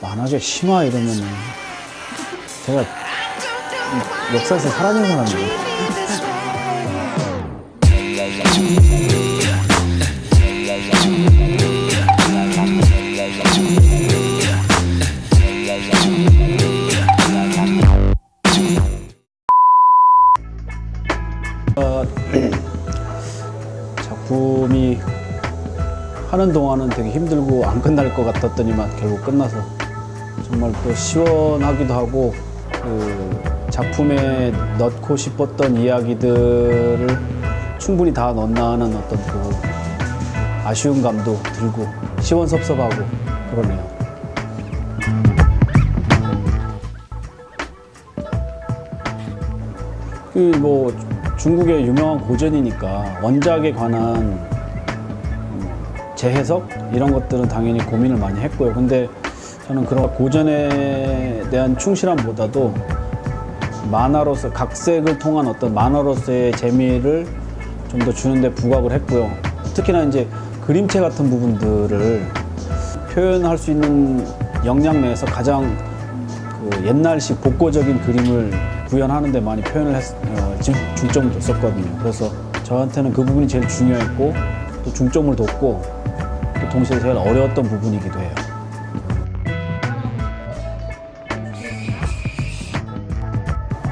만화계 심화 이러면은 제가 이 역사에서 사라진 사람이에요. 어, 작품이 하는 동안은 되게 힘들고 안 끝날 것 같았더니만 결국 끝나서 정말 또 시원하기도 하고 그 작품에 넣고 싶었던 이야기들을 충분히 다 넣었나 하는 어떤 그 아쉬운 감도 들고 시원섭섭하고 그러네요. 그 뭐 중국의 유명한 고전이니까 원작에 관한 음, 재해석 이런 것들은 당연히 고민을 많이 했고요. 근데 저는 그런 고전에 대한 충실함보다도 만화로서 각색을 통한 어떤 만화로서의 재미를 좀 더 주는데 부각을 했고요. 특히나 이제 그림체 같은 부분들을 표현할 수 있는 역량 내에서 가장 그 옛날식 복고적인 그림을 구현하는 데 많이 표현을 했, 어, 중- 중점을 뒀었거든요. 그래서 저한테는 그 부분이 제일 중요했고 또 중점을 뒀고 또 동시에 제일 어려웠던 부분이기도 해요.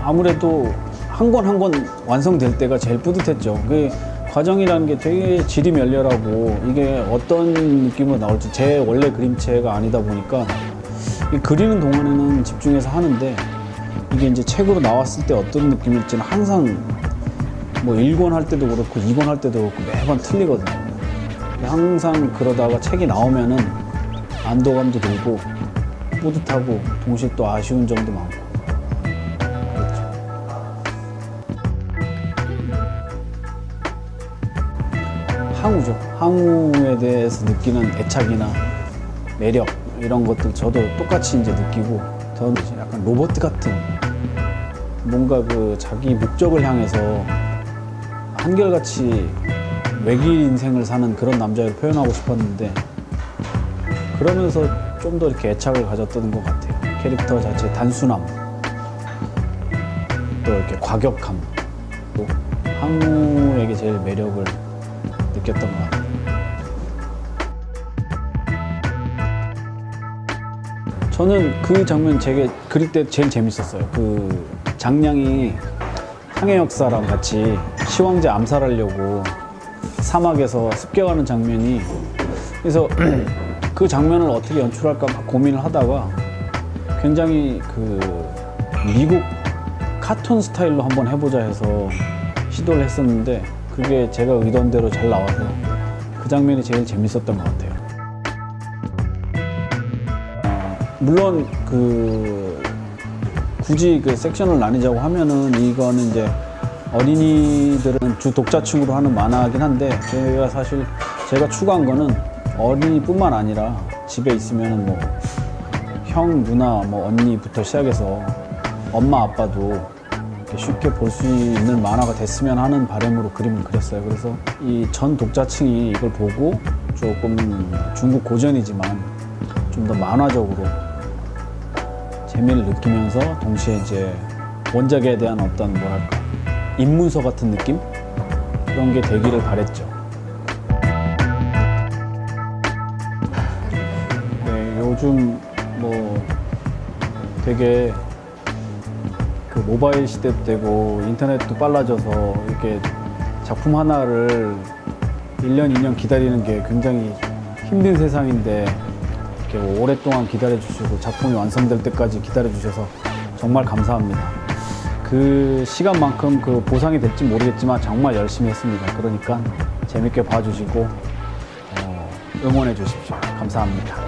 아무래도 한 권 한 권 완성될 때가 제일 뿌듯했죠. 그 과정이라는 게 되게 질이 멸렬하고 이게 어떤 느낌으로 나올지 제 원래 그림체가 아니다 보니까 이 그리는 동안에는 집중해서 하는데 이게 이제 책으로 나왔을 때 어떤 느낌일지는 항상 뭐 1권 할 때도 그렇고 2권 할 때도 그렇고 매번 틀리거든요. 항상 그러다가 책이 나오면은 안도감도 들고 뿌듯하고 동시에 또 아쉬운 점도 많고 항우죠. 항우에 대해서 느끼는 애착이나 매력 이런 것들 저도 똑같이 이제 느끼고 저는 약간 로봇 같은 뭔가 그 자기 목적을 향해서 한결같이 외길 인생을 사는 그런 남자를 표현하고 싶었는데 그러면서 좀 더 이렇게 애착을 가졌던 것 같아요. 캐릭터 자체의 단순함, 또 이렇게 과격함, 또 항우에게 제일 매력을 느꼈던 것 같아요. 저는 그 장면 제게 그릴 때 제일 재밌었어요. 그 장량이 항해 역사랑 같이 시황제 암살하려고 사막에서 습격하는 장면이 그래서 그 장면을 어떻게 연출할까 막 고민을 하다가 굉장히 그 미국 카툰 스타일로 한번 해보자 해서 시도를 했었는데 그게 제가 의도한 대로 잘 나와서 그 장면이 제일 재밌었던 것 같아요. 물론 그 굳이 그 섹션을 나뉘자고 하면은 이거는 이제 어린이들은 주 독자층으로 하는 만화긴 한데 제가 사실 제가 추구한 거는 어린이뿐만 아니라 집에 있으면 뭐 형, 누나, 뭐 언니부터 시작해서 엄마, 아빠도 이렇게 쉽게 볼 수 있는 만화가 됐으면 하는 바람으로 그림을 그렸어요. 그래서 이 전 독자층이 이걸 보고 조금 중국 고전이지만 좀 더 만화적으로 재미를 느끼면서 동시에 이제 원작에 대한 어떤 뭐랄까 입문서 같은 느낌 그런 게 되기를 바랬죠. 네, 요즘 뭐 되게 그 모바일 시대도 되고 인터넷도 빨라져서 이렇게 작품 하나를 1년, 2년 기다리는 게 굉장히 힘든 세상인데 이렇게 오랫동안 기다려 주시고 작품이 완성될 때까지 기다려 주셔서 정말 감사합니다. 그 시간만큼 그 보상이 될지 모르겠지만 정말 열심히 했습니다. 그러니까 재밌게 봐주시고 어, 응원해 주십시오. 감사합니다.